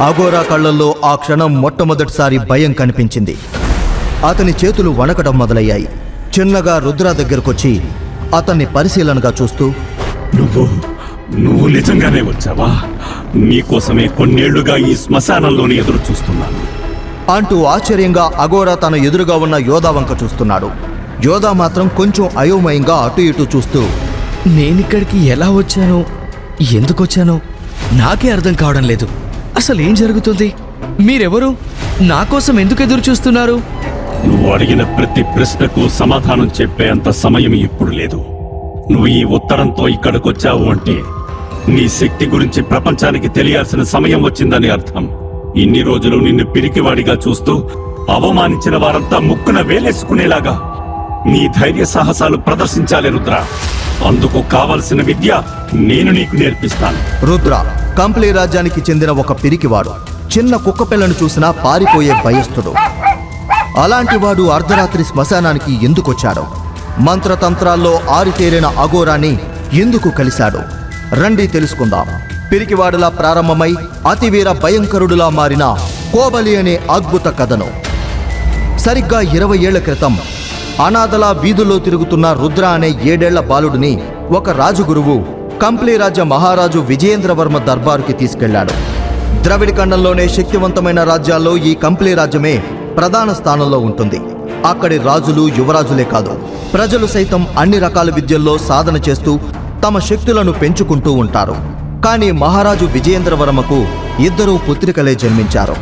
అఘోరా కళ్ళల్లో ఆ క్షణం మొట్టమొదటిసారి భయం కనిపించింది. అతని చేతులు వణకడం మొదలయ్యాయి. చిన్నగా రుద్ర దగ్గరకొచ్చి అతన్ని పరిశీలనగా చూస్తూ నువ్వు నువ్వు నిజంగానే వచ్చావా? నీకోసమే కొన్నేళ్ళుగా ఈ శ్మశానంలోనే ఎదురు చూస్తున్నాను. అంటూ ఆశ్చర్యంగా అఘోరా తన ఎదురుగా ఉన్న యోధా వంక చూస్తున్నాడు. యోధా మాత్రం కొంచెం అయోమయంగా అటు ఇటు చూస్తూ నేనిక్కడికి ఎలా వచ్చానో? ఎందుకు వచ్చానో నాకే అర్థం కావడం లేదు. అసలు ఏం జరుగుతుంది? మీరెవరు? నా కోసం ఎందుకు ఎదురు చూస్తున్నారు? నువ్వు అడిగిన ప్రతి ప్రశ్నకు సమాధానం చెప్పేంత సమయం ఇప్పుడు లేదు. నువ్వు ఈ ఉత్తరంతో ఇక్కడికొచ్చావు అంటే నీ శక్తి గురించి ప్రపంచానికి తెలియాల్సిన సమయం వచ్చిందని అర్థం. ఇన్ని రోజులు నిన్ను పిరికివాడిగా చూస్తూ అవమానించిన వారంతా ముక్కున వేలేసుకునేలాగా నీ ధైర్య సాహసాలు ప్రదర్శించాలి రుద్ర. అందుకు కావలసిన విద్య నేను నీకు నేర్పిస్తాను. రుద్ర కంప్లీ రాజ్యానికి చెందిన ఒక పిరికివాడు చిన్న కుక్కపిల్లను చూసినా పారిపోయే భయస్థుడు. అలాంటి వాడు అర్ధరాత్రి శ్మశానానికి ఎందుకొచ్చాడు మంత్రతంత్రాల్లో ఆరితేరిన అఘోరాన్ని ఎందుకు కలిశాడు? రండి తెలుసుకుందాం. పిరికివాడులా ప్రారంభమై అతివీర భయంకరుడులా మారిన కోబలి అనే అద్భుత కథను. సరిగ్గా ఇరవై ఏళ్ళ క్రితం అనాథలా వీధుల్లో తిరుగుతున్న రుద్ర అనే ఏడేళ్ళ బాలుడిని ఒక రాజుగురువు కంప్లీ రాజ్య మహారాజు విజయేంద్రవర్మ దర్బారుకి తీసుకెళ్ళాడు. ద్రవిడ ఖండంలోనే శక్తివంతమైన రాజ్యాల్లో ఈ కంప్లీ రాజ్యమే ప్రధాన స్థానంలో ఉంటుంది. అక్కడి రాజులు యువరాజులే కాదు ప్రజలు సైతం అన్ని రకాల విద్యల్లో సాధన చేస్తూ తమ శక్తులను పెంచుకుంటూ ఉంటారు. కానీ మహారాజు విజయేంద్రవర్మకు ఇద్దరూ పుత్రికలే జన్మించారు.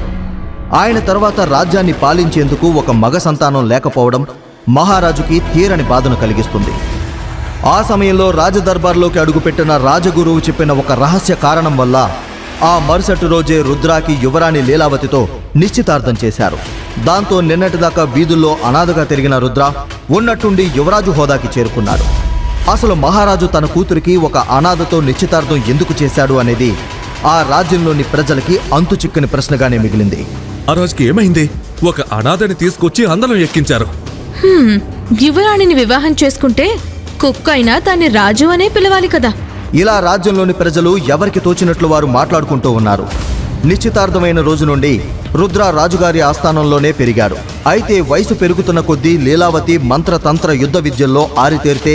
ఆయన తర్వాత రాజ్యాన్ని పాలించేందుకు ఒక మగ సంతానం లేకపోవడం మహారాజుకి తీరని బాధను కలిగిస్తుంది. ఆ సమయంలో రాజదర్బార్లోకి అడుగుపెట్టిన రాజగురువు చెప్పిన ఒక రహస్య కారణం వల్ల ఆ మరుసటి రోజే రుద్రాకి యువరాణి లీలావతితో నిశ్చితార్థం చేశారు. దాంతో నిన్నటిదాకా వీధుల్లో అనాథగా తిరిగిన రుద్ర ఉన్నట్టుండి యువరాజు హోదాకి చేరుకున్నాడు. అసలు మహారాజు తన కూతురికి ఒక అనాథతో నిశ్చితార్థం ఎందుకు చేశాడు అనేది ఆ రాజ్యంలోని ప్రజలకి అంతు చిక్కని ప్రశ్నగానే మిగిలింది. ఆ రోజుకి ఏమైంది? ఒక అనాథని తీసుకొచ్చి అందరం ఎక్కించారు. హ్మ్, యువరాణిని వివాహం చేసుకుంటే కుక్క అయినా దాన్ని రాజు అనే పిలవాలి కదా. ఇలా రాజ్యంలోని ప్రజలు ఎవరికి తోచినట్లు వారు మాట్లాడుకుంటూ ఉన్నారు. నిశ్చితార్థమైన రోజు నుండి రుద్ర రాజుగారి ఆస్థానంలోనే పెరిగాడు అయితే వయసు పెరుగుతున్న కొద్దీ లీలావతి మంత్రతంత్ర యుద్ధ విద్యల్లో ఆరితేరితే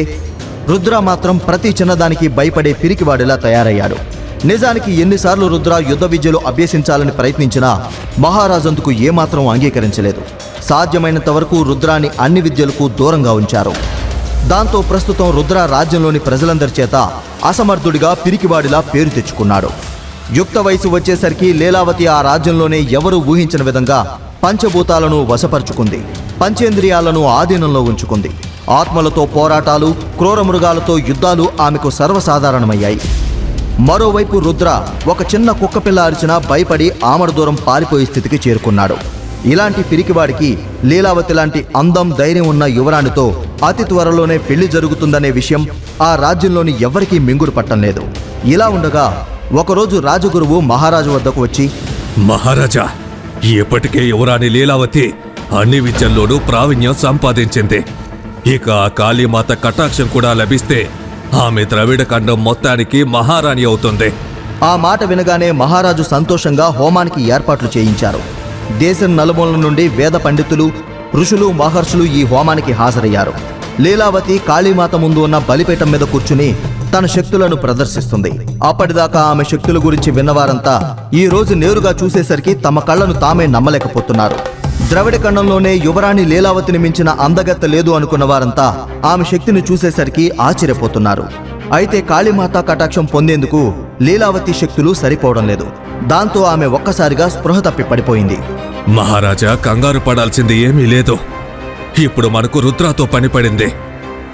రుద్ర మాత్రం ప్రతి చిన్నదానికి భయపడే పిరికివాడిలా తయారయ్యాడు. నిజానికి ఎన్నిసార్లు రుద్ర యుద్ధ విద్యలు అభ్యసించాలని ప్రయత్నించినా మహారాజందుకు ఏమాత్రం అంగీకరించలేదు. సాధ్యమైనంత వరకు రుద్రాన్ని అన్ని విద్యలకు దూరంగా ఉంచారు. దాంతో ప్రస్తుతం రుద్ర రాజ్యంలోని ప్రజలందరి చేత అసమర్థుడిగా పిరికివాడిలా పేరు తెచ్చుకున్నాడు. యుక్త వయసు వచ్చేసరికి లీలావతి ఆ రాజ్యంలోనే ఎవరూ ఊహించిన విధంగా పంచభూతాలను వశపరుచుకుంది. పంచేంద్రియాలను ఆధీనంలో ఉంచుకుంది. ఆత్మలతో పోరాటాలు క్రూరమృగాలతో యుద్ధాలు ఆమెకు సర్వసాధారణమయ్యాయి. మరోవైపు రుద్ర ఒక చిన్న కుక్కపిల్ల అరిచినా భయపడి ఆమడ దూరం పారిపోయే స్థితికి చేరుకున్నాడు. ఇలాంటి పిరికివాడికి లీలావతి లాంటి అందం ధైర్యం ఉన్న యువరాణితో అతి త్వరలోనే పెళ్ళి జరుగుతుందనే విషయం ఆ రాజ్యంలోని ఎవరికీ మింగుడు పట్టం లేదు. ఇలా ఉండగా ఒకరోజు రాజగురువు మహారాజు వద్దకు వచ్చి మహారాజా ఇప్పటికే యువరాణి లీలావతి అన్ని విద్యల్లోనూ ప్రావీణ్యం సంపాదించింది. ఇక ఆ కాళీమాత కటాక్షం కూడా లభిస్తే ఆమె ద్రవిడ ఖండం మొత్తానికి మహారాణి అవుతుంది. ఆ మాట వినగానే మహారాజు సంతోషంగా హోమానికి ఏర్పాట్లు చేయించారు. దేశం నలుమూలల నుండి వేద పండితులు ఋషులు మహర్షులు ఈ హోమానికి హాజరయ్యారు. లీలావతి కాళీమాత ముందు ఉన్న బలిపీఠం మీద కూర్చుని తన శక్తులను ప్రదర్శిస్తుంది. అప్పటిదాకా ఆమె శక్తుల గురించి విన్నవారంతా ఈ రోజు నేరుగా చూసేసరికి తమ కళ్ళను తామే నమ్మలేకపోతున్నారు. ద్రవిడ ఖండంలోనే యువరాణి లీలావతిని మించిన అందగత్త లేదు అనుకున్న వారంతా ఆమె శక్తిని చూసేసరికి ఆశ్చర్యపోతున్నారు. అయితే కాళీమాత కటాక్షం పొందేందుకు లీలావతి శక్తులు సరిపోవడం లేదు. దాంతో ఆమె ఒక్కసారిగా స్పృహ తప్పి పడిపోయింది. మహారాజా కంగారు పడాల్సింది ఏమీ లేదు. ఇప్పుడు మనకు రుద్రాతో పని పడింది.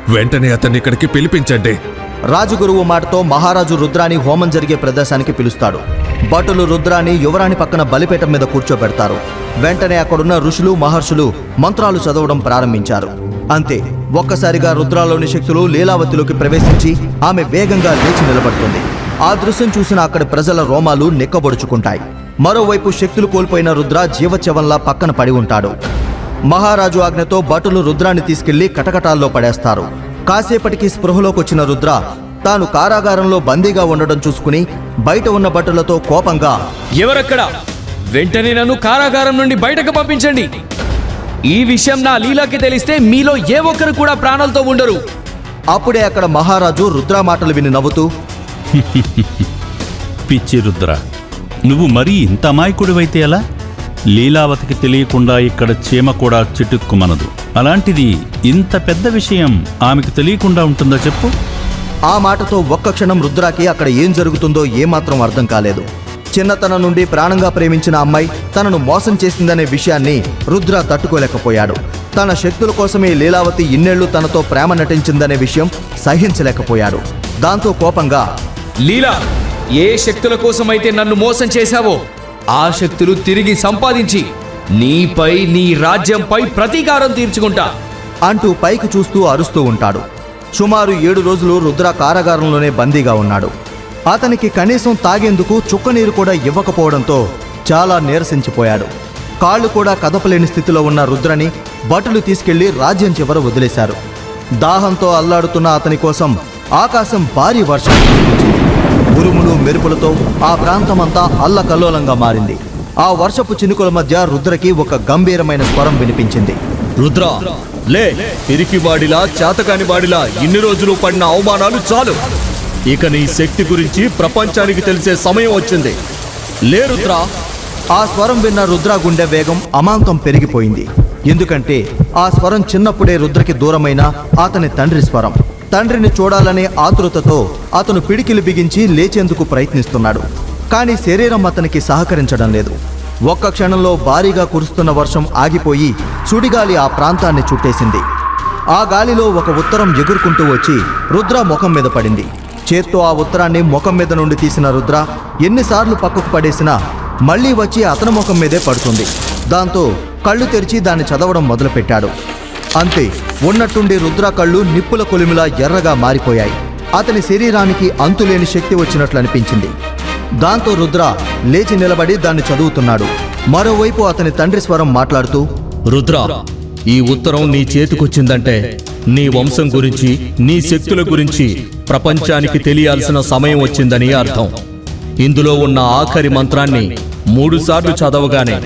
వెంటనే అతన్ని ఇక్కడికి పిలిపించండి. రాజగురువు మాటతో మహారాజు రుద్రాని హోమం జరిగే ప్రదేశానికి పిలుస్తాడు. భటులు రుద్రాని యువరాణి పక్కన బలిపీఠం మీద కూర్చోబెడతారు. వెంటనే అక్కడున్న ఋషులు మహర్షులు మంత్రాలు చదవడం ప్రారంభించారు. అంతే ఒక్కసారిగా రుద్రాలోని శక్తులు లీలావతిలోకి ప్రవేశించి ఆమె వేగంగా లేచి నిలబడుతుంది. ఆ దృశ్యం చూసిన అక్కడి ప్రజల రోమాలు నిక్కబొడుచుకుంటాయి. మరోవైపు శక్తులు కోల్పోయిన రుద్ర జీవచవంలా పక్కన పడి ఉంటాడు. మహారాజు ఆజ్ఞతో భటులు రుద్రాన్ని తీసుకెళ్ళి కటకటాల్లో పడేస్తారు. కాసేపటికి స్పృహలోకొచ్చిన రుద్ర తాను కారాగారంలో బందీగా ఉండడం చూసుకుని బయట ఉన్న భటులతో కోపంగా ఎవరక్కడ? వెంటనే నన్ను కారాగారం నుండి బయటకు పంపించండి. ఈ విషయం నా లీలాకి తెలిస్తే మీలో ఏ ఒక్కరు కూడా ప్రాణాలతో ఉండరు. అప్పుడే అక్కడ మహారాజు రుద్ర మాటలు విని నవ్వుతూ పిచ్చి రుద్ర నువ్వు మరీ ఇంత అమాయకుడివైతే ఎలా? లీలావతికి తెలియకుండా ఇక్కడ చీమ కూడా చిటుక్కుమనదు. అలాంటిది ఇంత పెద్ద విషయం ఆమెకు తెలియకుండా ఉంటుందా చెప్పు? ఆ మాటతో ఒక్క క్షణం రుద్రాకి అక్కడ ఏం జరుగుతుందో ఏమాత్రం అర్థం కాలేదు. చిన్నతనం నుండి ప్రాణంగా ప్రేమించిన అమ్మాయి తనను మోసం చేసిందనే విషయాన్ని రుద్ర తట్టుకోలేకపోయాడు. తన శక్తుల కోసమే లీలావతి ఇన్నేళ్ళు తనతో ప్రేమ నటించిందనే విషయం సహించలేకపోయాడు. దాంతో కోపంగా లీలా ఏ శక్తుల కోసమైతే నన్ను మోసం చేశావో ఆ శక్తులు తిరిగి సంపాదించి నీపై నీ రాజ్యంపై ప్రతీకారం తీర్చుకుంటా. అంటూ పైకి చూస్తూ అరుస్తూ ఉంటాడు. సుమారు ఏడు రోజులు రుద్ర కారాగారంలోనే బందీగా ఉన్నాడు. అతనికి కనీసం తాగేందుకు చుక్కనీరు కూడా ఇవ్వకపోవడంతో చాలా నీరసించిపోయాడు. కాళ్ళు కూడా కదపలేని స్థితిలో ఉన్న రుద్రని భటులు తీసుకెళ్ళి రాజ్యం చివర వదిలేశారు. దాహంతో అల్లాడుతున్న అతని కోసం ఆకాశం భారీ వర్షం. ఉరుములు మెరుపులతో ఆ ప్రాంతమంతా అల్లకల్లోలంగా మారింది. ఆ వర్షపు చినుకుల మధ్య రుద్రకి ఒక గంభీరమైన స్వరం వినిపించింది. రుద్ర లే పిరికి వాడిలా చేతకాని వాడిలా ఇన్ని రోజులు పడిన అవమానాలు చాలు. ఇక నీ శక్తి గురించి ప్రపంచానికి తెలిసే సమయం వచ్చింది. లే రుద్ర. ఆ స్వరం విన్న రుద్ర గుండె వేగం అమాంతం పెరిగిపోయింది. ఎందుకంటే ఆ స్వరం చిన్నప్పుడే రుద్రకి దూరమైన అతని తండ్రి స్వరం. తండ్రిని చూడాలనే ఆతృతతో అతను పిడికిలి బిగించి లేచేందుకు ప్రయత్నిస్తున్నాడు. కానీ శరీరం అతనికి సహకరించడం లేదు. ఒక్క క్షణంలో భారీగా కురుస్తున్న వర్షం ఆగిపోయి సుడిగాలి ఆ ప్రాంతాన్ని చుట్టేసింది. ఆ గాలిలో ఒక ఉత్తరం ఎగురుకుంటూ వచ్చి రుద్ర ముఖం మీద పడింది. చేత్తో ఆ ఉత్తరాన్ని ముఖం మీద నుండి తీసిన రుద్ర ఎన్నిసార్లు పక్కకు పడేసినా మళ్ళీ వచ్చి అతని ముఖం మీదే పడుతుంది. దాంతో కళ్ళు తెరిచి దాన్ని చదవడం మొదలుపెట్టాడు. అంతే ఉన్నట్టుండి రుద్ర కళ్ళు నిప్పుల కొలిమిలా ఎర్రగా మారిపోయాయి. అతని శరీరానికి అంతులేని శక్తి వచ్చినట్లు అనిపించింది దాంతో రుద్ర లేచి నిలబడి దాన్ని చదువుతున్నాడు. మరోవైపు అతని తండ్రి స్వరం మాట్లాడుతూ రుద్ర ఈ ఉత్తరం నీ చేతికొచ్చిందంటే నీ వంశం గురించి నీ శక్తుల గురించి ప్రపంచానికి తెలియాల్సిన సమయం వచ్చిందని అర్థం. ఇందులో ఉన్న ఆఖరి మంత్రాన్ని మూడుసార్లు చదవగానే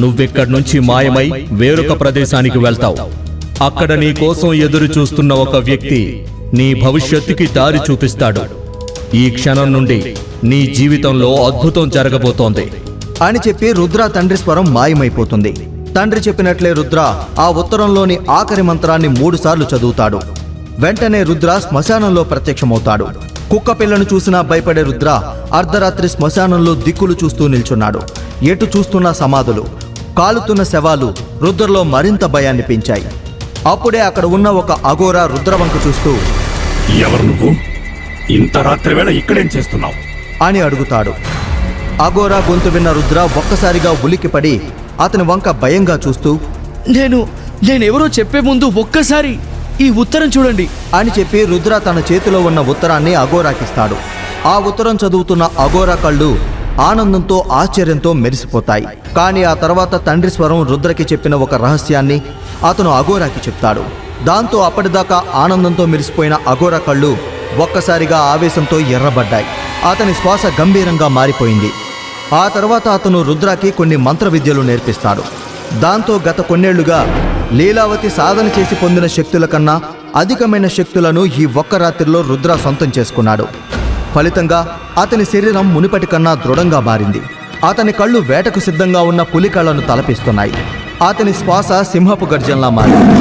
నువ్వెక్కడి నుంచి మాయమై వేరొక ప్రదేశానికి వెళ్తావు. అక్కడ నీ కోసం ఎదురు చూస్తున్న ఒక వ్యక్తి నీ భవిష్యత్తుకి దారి చూపిస్తాడు. ఈ క్షణం నుండి నీ జీవితంలో అద్భుతం జరగబోతోంది. అని చెప్పి రుద్ర తండ్రి స్వరం మాయమైపోతుంది. తండ్రి చెప్పినట్లే రుద్ర ఆ ఉత్తరంలోని ఆఖరి మంత్రాన్ని మూడుసార్లు చదువుతాడు. వెంటనే రుద్ర శ్మశానంలో ప్రత్యక్షమవుతాడు. కుక్క పిల్లను చూసినా భయపడే రుద్ర అర్ధరాత్రి శ్మశానంలో దిక్కులు చూస్తూ నిల్చున్నాడు. ఎటు చూస్తున్న సమాధులు కాలుతున్న శవాలు రుద్రలో మరింత భయాన్ని పెంచాయి. అప్పుడే అక్కడ ఉన్న ఒక అఘోరా రుద్రవంక చూస్తూ ఎవరు నువ్వు? ఇంత రాత్రి వేళ ఇక్కడేం చేస్తున్నావు? అని అడుగుతాడు. అఘోరా గొంతు విన్న రుద్ర ఒక్కసారిగా ఉలిక్కిపడి అతని వంక భయంగా చూస్తూ నేను నేనెవరో చెప్పే ముందు ఒక్కసారి ఈ ఉత్తరం చూడండి. అని చెప్పి రుద్ర తన చేతిలో ఉన్న ఉత్తరాన్ని అఘోరాకిస్తాడు. ఆ ఉత్తరం చదువుతున్న అఘోరా కళ్ళు ఆనందంతో ఆశ్చర్యంతో మెరిసిపోతాయి. కానీ ఆ తర్వాత తండ్రి స్వరం రుద్రకి చెప్పిన ఒక రహస్యాన్ని అతను అఘోరాకి చెప్తాడు. దాంతో అప్పటిదాకా ఆనందంతో మెరిసిపోయిన అఘోరా కళ్ళు ఒక్కసారిగా ఆవేశంతో ఎర్రబడ్డాయి. అతని శ్వాస గంభీరంగా మారిపోయింది. ఆ తర్వాత అతను రుద్రాకి కొన్ని మంత్ర విద్యలు నేర్పిస్తాడు. దాంతో గత కొన్నేళ్ళుగా లీలావతి సాధన చేసి పొందిన శక్తుల కన్నా అధికమైన శక్తులను ఈ ఒక్క రాత్రిలో రుద్ర సొంతం చేసుకున్నాడు. ఫలితంగా అతని శరీరం మునిపటి కన్నా దృఢంగా మారింది. అతని కళ్ళు వేటకు సిద్ధంగా ఉన్న పులి కళ్ళను తలపిస్తున్నాయి. అతని శ్వాస సింహపు గర్జంలా మారింది.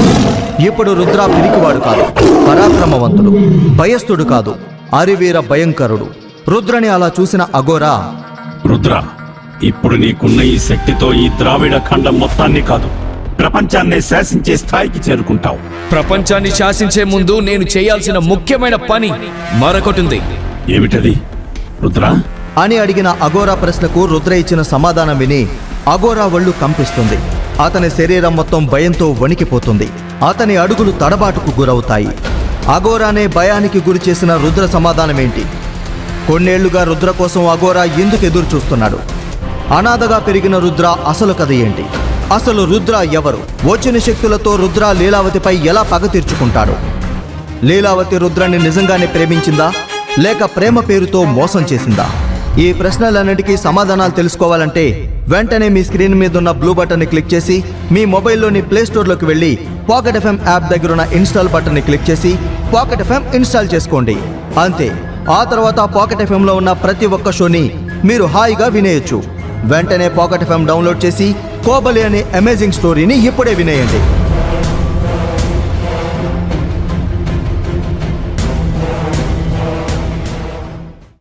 ఇప్పుడు రుద్ర పిరికివాడు కాదు పరాక్రమవంతుడు భయస్థుడు కాదు అరివీర భయంకరుడు. రుద్రని అలా చూసిన అఘోరా రుద్ర ఇప్పుడు నీకున్న ఈ శక్తితో ఈ ద్రావిడ ఖండం మొత్తాన్ని కాదు ప్రపంచాన్నే శాసించే స్థాయికి చేరుకుంటావు. ప్రపంచాన్ని శాసించే ముందు నేను చేయాల్సిన ముఖ్యమైన పని మరొకటుంది ఏమిటది? రుద్ర? అని అడిగిన అగోరా ప్రశ్నకు రుద్ర ఇచ్చిన సమాధానం విని అగోరా ఒళ్ళు కంపిస్తుంది. అతని శరీరం మొత్తం భయంతో వణికిపోతుంది. అతని అడుగులు తడబాటుకు గురవుతాయి. అగోరానే భయానికి గురి చేసిన రుద్ర సమాధానమేంటి కొన్నేళ్ళుగా రుద్ర కోసం అగోరా ఎందుకు ఎదురు చూస్తున్నాడు? అనాథగా పెరిగిన రుద్ర అసలు కథ ఏంటి? అసలు రుద్ర ఎవరు? వచ్చిన శక్తులతో రుద్ర లీలావతిపై ఎలా పగ తీర్చుకుంటాడు? లీలావతి రుద్రాన్ని నిజంగానే ప్రేమించిందా? లేక ప్రేమ పేరుతో మోసం చేసిందా? ఈ ప్రశ్నలన్నిటికీ సమాధానాలు తెలుసుకోవాలంటే వెంటనే మీ స్క్రీన్ మీద ఉన్న బ్లూ బటన్ని క్లిక్ చేసి మీ మొబైల్లోని ప్లే స్టోర్లోకి వెళ్ళి పాకెట్ ఎఫ్ఎం యాప్ దగ్గర ఉన్న ఇన్స్టాల్ బటన్ని క్లిక్ చేసి పాకెట్ ఎఫ్ఎం ఇన్స్టాల్ చేసుకోండి. అంతే. ఆ తర్వాత పాకెట్ ఎఫ్ఎంలో ఉన్న ప్రతి ఒక్క షోని మీరు హాయిగా వినేయచ్చు. వెంటనే పాకెట్ ఎఫ్ఎం డౌన్లోడ్ చేసి కోబలి అనే అమేజింగ్ స్టోరీని ఇప్పుడే వినేయండి.